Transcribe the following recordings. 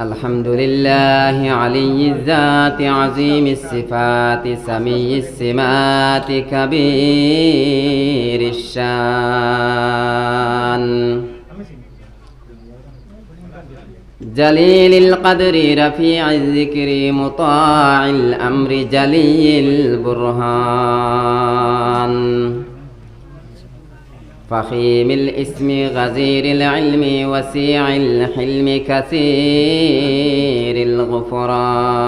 الحمد لله علي الذات عظيم الصفات سمي السمات كبير الشان جليل القدر رفيع الذكر مطاع الأمر جلي البرهان فخيم الاسم غزير العلم وسيع الحلم كثير الغفران.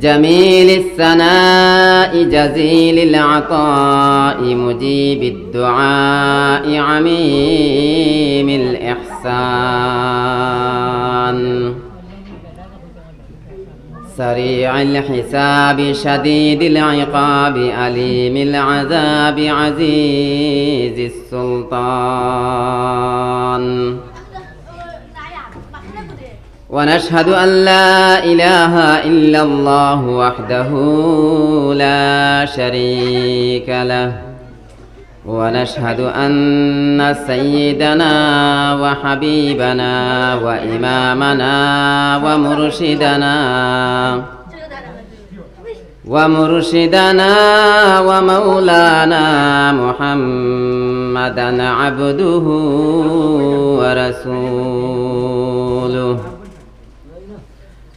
جميل الثناء جزيل العطاء مجيب الدعاء عميم الإحسان. سريع الحساب شديد العقاب أليم العذاب عزيز السلطان. ونشهد أن لا إله إلا الله وحده لا شريك له. ونشهد أن سيدنا وحبيبنا وإمامنا ومرشدنا ومرشدنا ومولانا محمدا عبده ورسوله.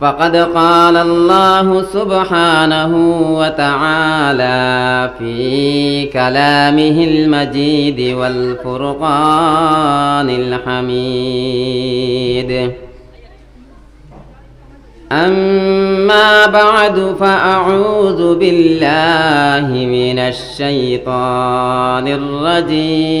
فقد قال الله سبحانه وتعالى في كلامه المجيد والفرقان الحميد. أما بعد فأعوذ بالله من الشيطان الرجيم.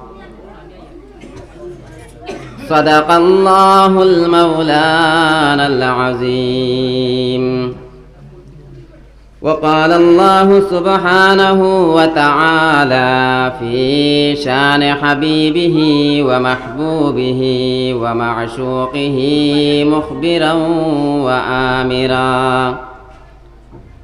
صدق الله المولانا العظيم. وقال الله سبحانه وتعالى في شان حبيبه ومحبوبه ومعشوقه مخبرا وآمرا.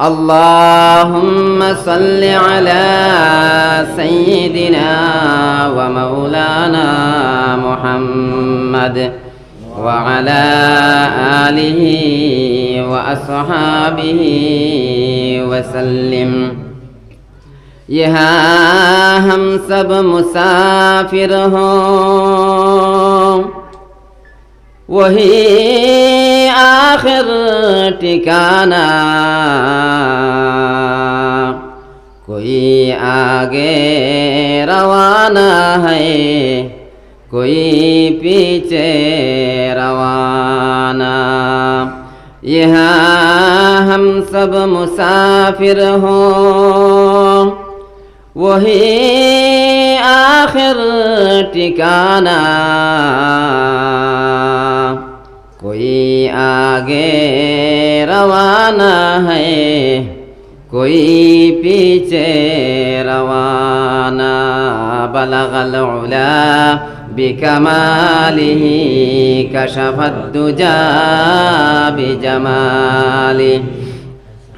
اللهم صل على سيدنا ومولانا محمد وعلى آله وأصحابه وسلم यहाँ हम सब मुसाफिर हो वही আখের ঠিকানা কই আগে রওয়ানা হে, কই পিছে রওয়ানা। यहाँ हम सब मुसाफिर हो वही आखिर ठिकाना कोई आगे रवाना है कोई पीछे रवाना बलग العلا بكماله كشف الدجى بجماله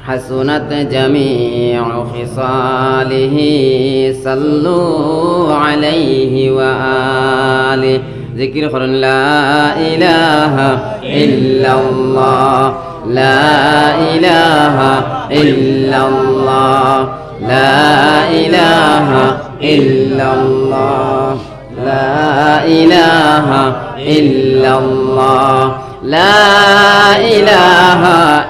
حسنت جميع خصاله صلوا عليه وآله ذكر خير لا إله إلا الله. لا إله إلا الله. لا إله إلا الله. لا إله إلا الله. لا إله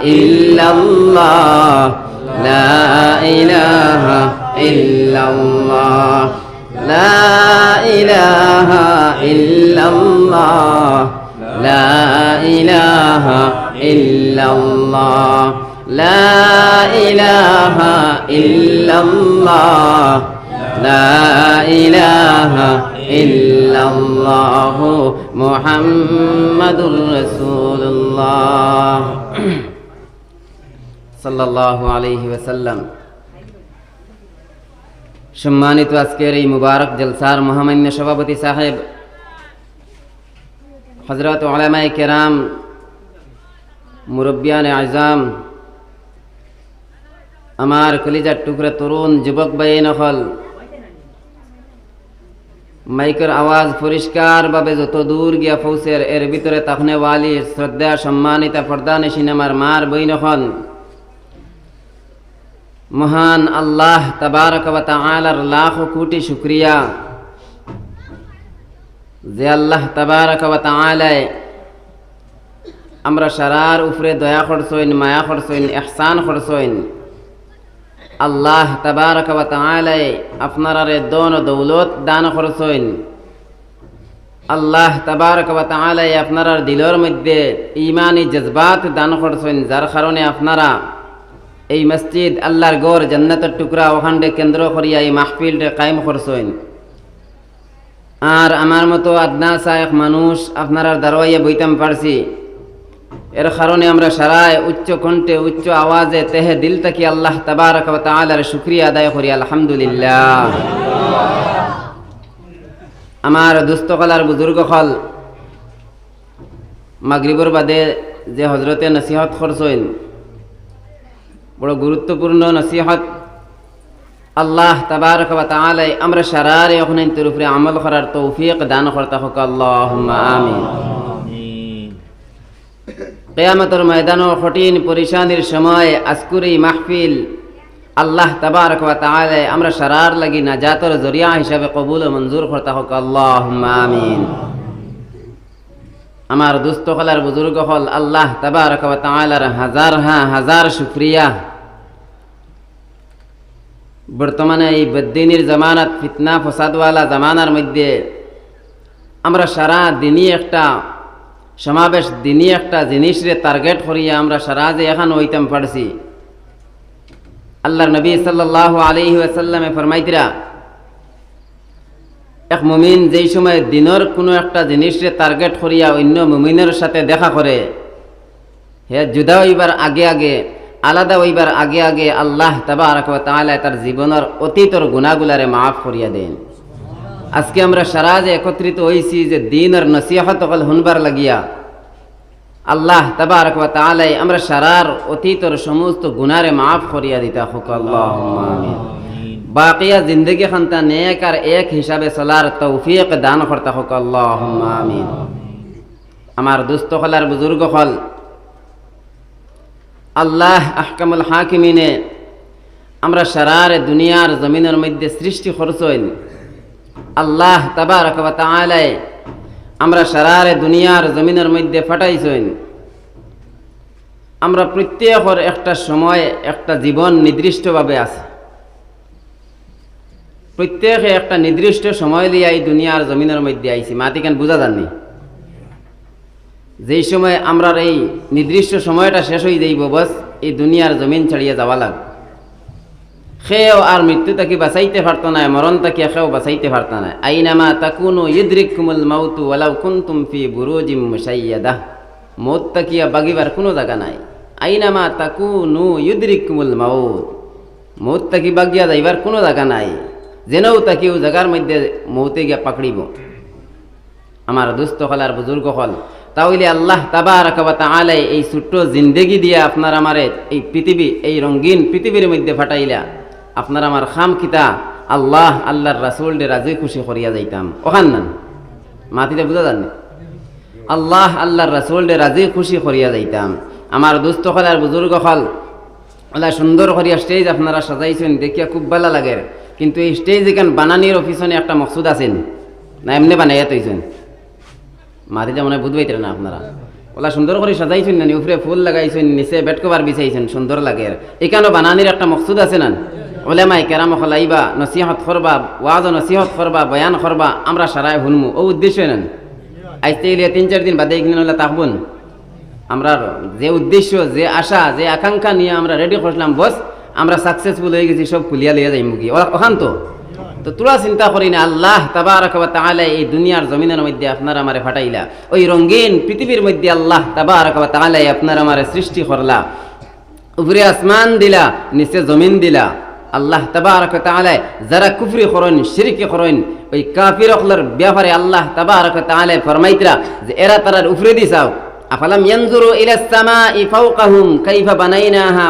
إلا الله. لا إله إلا الله. لا إله إلا الله ইল্লাল্লাহ, লা ইলাহা ইল্লাল্লাহ, লা ইলাহা ইল্লাল্লাহ, লা ইলাহা ইল্লাল্লাহ মুহাম্মাদুর রাসূলুল্লাহ। সাল্লাল্লাহু আলাইহি ওয়াসাল্লাম। সম্মানিত আজকের এই মুবারক জলসার মহামান্য সভাপতি সাহেব হজরত ওলামাই কেরাম, মুরব্বিয়ান আজম, আমার কলিজার টুকরা তরুণ যুবক বাই নকল। মাইকের আওয়াজ পরিষ্কারভাবে যত দূর গিয়া পৌঁছের এর ভিতরে তখনে ওয়ালি, শ্রদ্ধা, সম্মানিতা ফর্দানে সিনেমার মার বই নখন মহান আল্লাহ তাবারক ওয়া তাআলার লাখ কোটি শুকরিয়া। যে আল্লাহ তাবারক ওয়া তাআলায় আমরা সারার উপরে দয়া করছইন মায়া করছইন ইহসান করছইন আল্লাহ তাবারক ওয়া তাআলায় আপনারারে দন দৌলত দান করছইন আল্লাহ তাবারক ওয়া তাআলায় আপনারার দিলের মধ্যে ঈমানি জজবাত দান করছইন যার কারণে আপনারা এই মসজিদ আল্লাহর গড় জান্নাতের টুকরা ওখানটে কেন্দ্র করিয়া এই মাহফিলটে কায়েম করছইন আর আমার মতো আদনা সাহেব মানুষ আপনারা দারোয়াইয়া বইতাম পারছি। এর কারণে আমরা সারায় উচ্চ কণ্ঠে, উচ্চ আওয়াজে তেহে দিল থেকে আল্লাহ তাবারক ওয়া তাআলার শুকরিয়া আদায় করি, আলহামদুলিল্লাহ। আমার দুস্থকলার বুজুর্গ হল মাগরিবর বাদে যে হজরতে নসিহত করছেন, বড় গুরুত্বপূর্ণ নসিহত আল্লাহ তাবারক ওয়া তাআলা আমরা সারারে ওখানে তোর উপরে আমল করার তৌফিক দান করতে হোক। আল্লাহুম্মা আমিন। কেয়ামতের ময়দান কঠিন পরিশানির সময় আজকুর মাহফিল। আল্লাহ তাবারক ওয়া তাআলা আমরা সারার লাগি নাজাতর জরিয়া হিসাবে কবুল ও মঞ্জুর করতে হোক। আল্লাহুম্মা আমিন। আমার দুস্থ হলার বুজুর্গ হল আল্লাহ তাবারক ওয়া তাআলার হাজার হ্যাঁ হাজার শুকরিয়া। বর্তমানে এই বদ্দিনীর জামানাত ফিতনা ফসাদওয়ালা জামানার মধ্যে আমরা সারা দিনই একটা সমাবেশ, দিনই একটা জিনিসরে টার্গেট করিয়া আমরা সারা যে এখন হইতাম পারছি। আল্লাহর নবী সাল্লাহ আলহি আসাল্লামে ফরমাইতিরা, এক মুমিন যেই সময় দিনের কোনো একটা জিনিসরে টার্গেট করিয়া অন্য মুমিনের সাথে দেখা করে, হে জুদা হইবার আগে আগে আলাদা হইবার আগে আগে আল্লাহ তাআলা তার জীবনের অতীতর গুণাগুলারে মাফ করিয়া দেন। আজকে আমরা সারা যে একত্রিত হইছি যে দিনের নসিহত হল হুনবার লাগিয়া, আল্লাহ তাবারক তাআলা আমরা সারার অতীতর সমস্ত গুনারে মাফ করিয়া দিতা। হোক বাকিয়া জিন্দগি খান্তা নেক আর এক হিসাবে চলার তৌফিক দান করতা। হোক আল্লাহুম্মা আমিন। আমার দুস্থ হলার বুজুর্গ হল আল্লাহ আহকামুল হাকিমিনে, আমরা সারার দুনিয়ার জমিনের মধ্যে সৃষ্টি করছইন আল্লাহ তাবারক ওয়া তাআলা আমরা সারারে দুনিয়ার জমিনের মধ্যে ফাটাইছইন আমরা প্রত্যেকের একটা সময়, একটা জীবন নির্দিষ্টভাবে আছে। প্রত্যেকে একটা নির্দিষ্ট সময় লিয়ে এই দুনিয়ার জমিনের মধ্যে আইছি। মাতিকান বুঝা যাননি? যেই সময় আমরা এই নির্দিষ্ট সময়টা শেষ হয়ে যাইব, বস, এই দুনিয়ার জমিন ছাড়িয়ে যাওয়া লাগ। সেও আর মৃত্যু তাকে বাঁচাইতে পারতো না, মরণ তাকে সেও বাঁচাইতে পারতো না। আইনামা তাকুনু ইদ্রিকুমুল মাউতু ওয়ালাউ কুনতুম ফি বুরুজিম মুশাইয়াদা। মৌত তাকিয়া বাগিবার কোনো জায়গা নাই। আইনামা তাকুনু ইদ্রিকুমুল মাউত। মৌত তাকি বাগিয়া যাইবার কোনো জায়গা নাই। যেনও তাকে ও জায়গার মধ্যে মৌতে গিয়া পাকড়িব। আমার দুস্থ হল আর বুজুর্গ হল তাহলে আল্লাহ তাবারাকাবা তাআলা এই ছোট্ট জিন্দেগি দিয়ে আপনার আমারে এই পৃথিবী, এই রঙিন পৃথিবীর মধ্যে ফাটাইলা। আপনার আমার খাম কিতা আল্লাহ আল্লাহর রাসুল রাজি খুশি করিয়া যাইতাম। ওখান না মাতিতে বুঝা জানি আল্লাহ আল্লাহর রাসুল রাজি খুশি করিয়া যাইতাম। আমার দুস্থ হল আর বুজুর্গ হল ওলা সুন্দর করিয়া স্টেজ আপনারা সাজাইছেন, দেখিয়া খুব ভালো লাগে। কিন্তু এই স্টেজ এখান বানানির অফিসনে একটা মকসুদ আছেন। না, এমনি বানাইয়া তৈছেন মাটিতে মনে হয় বুঝবাইতে না আপনারা। ওলা সুন্দর করে সাজাইছেন না উপরে ফুল লাগাইছেন, নিচে বেড কভার বিছাইছেন, সুন্দর লাগে। এখানেও বানানির একটা মকসুদ আছে না ওলেমাই কেরাম খলাইবা, নসিহত করবা, ওয়াজ নসিহত করবা, বয়ান করবা, আমরা সারাই শুনমু ও উদ্দেশ্য নেন। আইতে গেলে তিন চার দিন বাদে একদিন হলে থাকবুন আমরা যে উদ্দেশ্য, যে আশা, যে আকাঙ্ক্ষা নিয়ে আমরা রেডি করলাম, বস, আমরা সাকসেসফুল হয়ে গেছি, সব খুলিয়া লিয়া যাই মুখি ওখান তো তো তোরা চিন্তা করি না, আল্লাহ তাবারাক ওয়া তাআলা এই দুনিয়ার জমিনের মধ্যে আপনার আমারে ফাটাইলা। ওই রঙিন পৃথিবীর মধ্যে আল্লাহ তাবারাক ওয়া তাআলা আপনার আমারে সৃষ্টি করলা। উপরে আসমান দিলা, নিচে জমিন দিলা। আল্লাহ তাবারাক তাআলা যারা কুফরি করেন, শিরকি করেন, ওই কাফির অকলের ব্যাপারে আল্লাহ তাবারাক তাআলা ফরমাইতরা যে এরা তারার উপরে দিছাও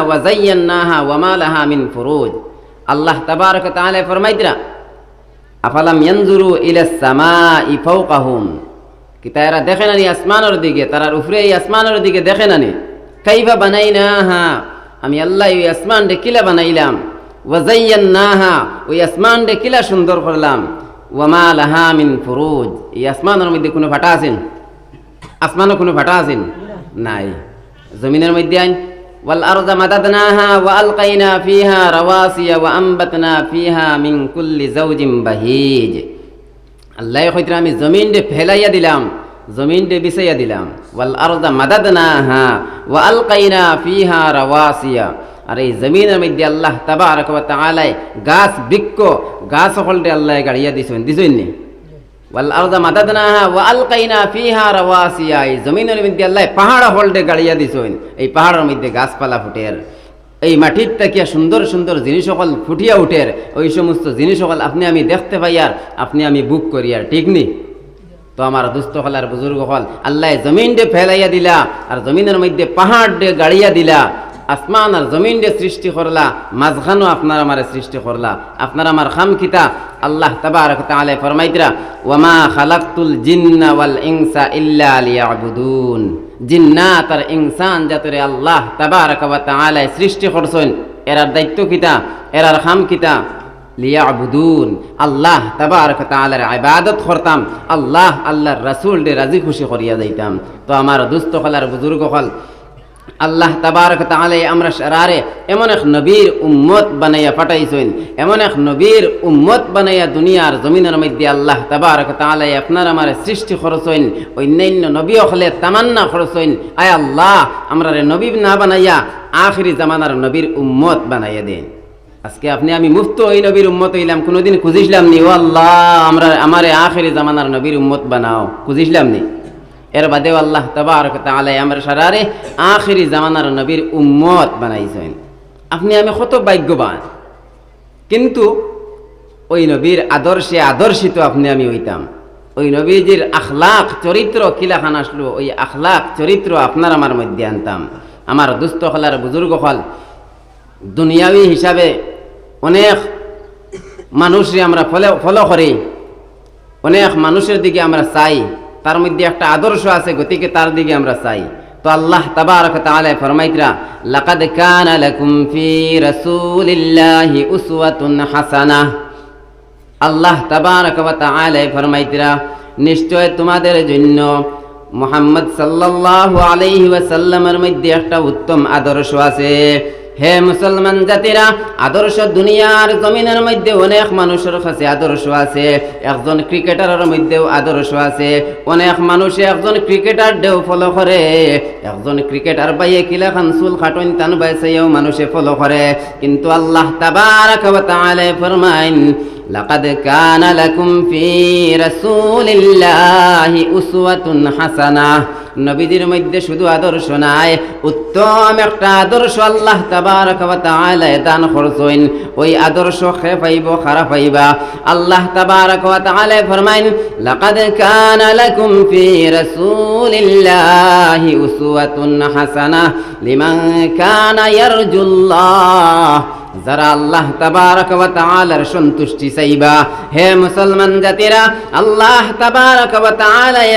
ওয়া ওয়া মিন আল্লাহ তাবারাক ফরমাইতরা আফালাম ইয়ানজুরু ইলা সামাই ফাওকাহুম? কি তারা দেখে নানি আসমানের দিকে? তারার উপরে এই আসমানের দিকে দেখে নানি। কাইফা বানাইনাহা? আমি আল্লাহ ওই আসমান ডে কিলা বানাইলাম। ওয়াজাইয়ান্নাহা ওই আসমান ডে কিলা সুন্দর করলাম। ওয়ামা লাহা মিন ফুরুজ? এই আসমানের মধ্যে কোনো ফাটা আছেন? আসমানও কোনো ফাটা আছেন? নাই। জমিনের মধ্যে আইন? والأرض مددناها وألقينا فيها رواسي وأنبتنا فيها من كل زوج بهيج আল্লাহ কইতরা আমি জমিন ডে ফেলাইয়া দিলাম জমিন ডে বিছাইয়া দিলাম ওয়াল আরদা মাদাদনাহা ওয়া আলকাইনা ফিহা রাওয়াসিয়া আর এই জমিনের মধ্যে আল্লাহ তাবারাক ওয়া তাআলা গাছ বৃক্ষ গাছ সকলটে আল্লাহ গাড়িয়া দিছেন দিছেন নি এই জমিনের মধ্যে আল্লাহ পাহাড় গাড়িয়া এই পাহাড়ের মধ্যে গাছপালা এই তাকিয়া সুন্দর সুন্দর জিনিস সকল ফুটিয়া ওই সমস্ত জিনিস সকল আপনি আমি দেখতে পাই আর আপনি আমি বুক করি আর, ঠিক নি? তো আমার দুস্থ হল আর বুজুর্গ হল, আল্লাহ জমিন ফেলাইয়া দিলা, আর জমিনের মধ্যে পাহাড় ডে গাড়িয়া দিলা। আসমান আর জমিন ডে সৃষ্টি করলা মাঝখানো আপনার আমার সৃষ্টি করলা। আপনার আমার খাম কিতা আল্লাহ তাবারক তাআলা ফরমাইতরা, ওয়ামা খালাকতুল জিন্না ওয়াল ইনসা ইল্লা লিয়াবুদুন। জিন্নাত আর ইনসান জাতরে আল্লাহ তাবারক ওয়া তাআলা সৃষ্টি করছেন, এরার দায়িত্ব কিতা এরার খাম কিতা লিয়াবুদুন। আল্লাহ তাবারক তাআলার ইবাদত করতাম, আল্লাহ আল্লাহর রাসূল রাজি খুশি করিয়া যাইতাম। তো আমার দুস্থ হলার বুজুর্গ হল আল্লাহ তাবারক তাআলা আমরা সারারে এমন এক নবীর উম্মত বানাইয়া পাঠাইছেন, এমন এক নবীর উম্মত বানাইয়া দুনিয়ার জমিনের মধ্যে আল্লাহ তাবারক তাআলা আপনার আমার সৃষ্টি করছেন, অন্যান্য নবী হলে তামান্না করছেন। আয় আল্লাহ আমরা নবী না বানাইয়া আখিরি জামানার নবীর উম্মত বানাইয়া দেন। আজকে আপনি আমি মুফত ওই নবীর উম্মত হইলাম, কোনোদিন খুঁজিসলাম নি? ও আল্লাহ আমরা আমারে আখেরি জামানার নবীর উম্মত বানাও। খুঁজিসলাম নি? এর বাদেও আল্লাহ তাবারক তাআলা আমরা সারারে আখেরি জামানার নবীর উম্মত বানাইছেন। আপনি আমি কত ভাগ্যবান। কিন্তু ওই নবীর আদর্শে আদর্শিত আপনি আমি হইতাম। ওই নবীজির আখলাক চরিত্র, কিলাখান আসলো, ওই আখলাক চরিত্র আপনার আমার মধ্যে আনতাম। আমার দুস্থ হলার বুজুর্গ হল দুনিয়াবি হিসাবে অনেক মানুষরে আমরা ফলো ফলো করি। অনেক মানুষের দিকে আমরা চাই। তার মধ্যে একটা আদর্শ আছে, গতিকে তার দিকে আমরা চাই। তো আল্লাহ তাবারক আল্লাহ ফরমাইতরা, নিশ্চয় তোমাদের জন্য মুহাম্মদ সাল্লাল্লাহু আলাইহি মধ্যে একটা উত্তম আদর্শ আছে। হে মুসলমান জাতিরা, আদর্শ দুনিয়ার জমিনের মধ্যে অনেক মানুষের কাছে আদর্শ আছে। একজন ক্রিকেটারের মধ্যেও আদর্শ আছে। অনেক মানুষে একজন ক্রিকেটার দেও ফলো করে। একজন ক্রিকেটার বাইয়ে কিলা খান চুল খাটন তান বাইসেও মানুষে ফলো করে। কিন্তু আল্লাহ তাবারাক ওয়া ফরমাইন লাকাদ কানা লাকুম ফি রাসূলিল্লাহি উসওয়াতুন হাসানাহ নবীদের মধ্যে শুধু আদর্শ নাই, উত্তম একটা আদর্শ আল্লাহ তাবারক ওয়া তাআলা দান করছেন। ওই আদর্শ খে পাইব খারাপ পাইবা। আল্লাহ তাবারক ওয়া তাআলা ফরমাইন, লাকাদ কানা লাকুম ফি রাসূলিল্লাহি উসওয়াতুন হাসানাহ লিমান কানা ইয়ারজুল্লাহ। যারা আল্লাহ তাবারক ওয়া সন্তুষ্টি চাইবা, হে মুসলমান জাতিরা, আল্লাহ তাবারক ওয়া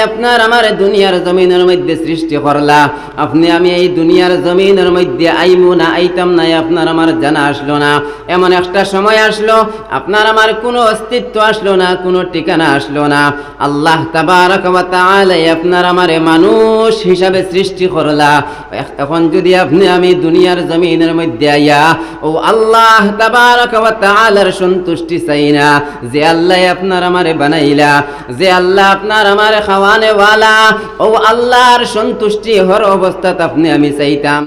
আপনার আমার দুনিয়ার জমিনের মধ্যে সৃষ্টি করলা। আপনি আমি এই দুনিয়ার জমিনের মধ্যে আইমু না, আইতাম না আপনার আমার জানা আসলো না। এমন একটা সময় আসলো, আপনার আমার কোনো অস্তিত্ব আসলো না, কোনো ঠিকানা আসলো না। আল্লাহ তাবারক ওয়া আপনার আমার মানুষ হিসাবে সৃষ্টি করলা। এখন যদি আপনি আমি দুনিয়ার জমিনের মধ্যে আইয়া, ও আল্লাহ তাবারক ওয়া তাআলার সন্তুষ্টি চাই না যে আল্লাহ আপনার আমারে বানাইলা, যে আল্লাহ আপনার আমারে খাওয়ানে ওয়ালা, ও আল্লাহর সন্তুষ্টি হর অবস্থাত আপনি আমি চাইতাম।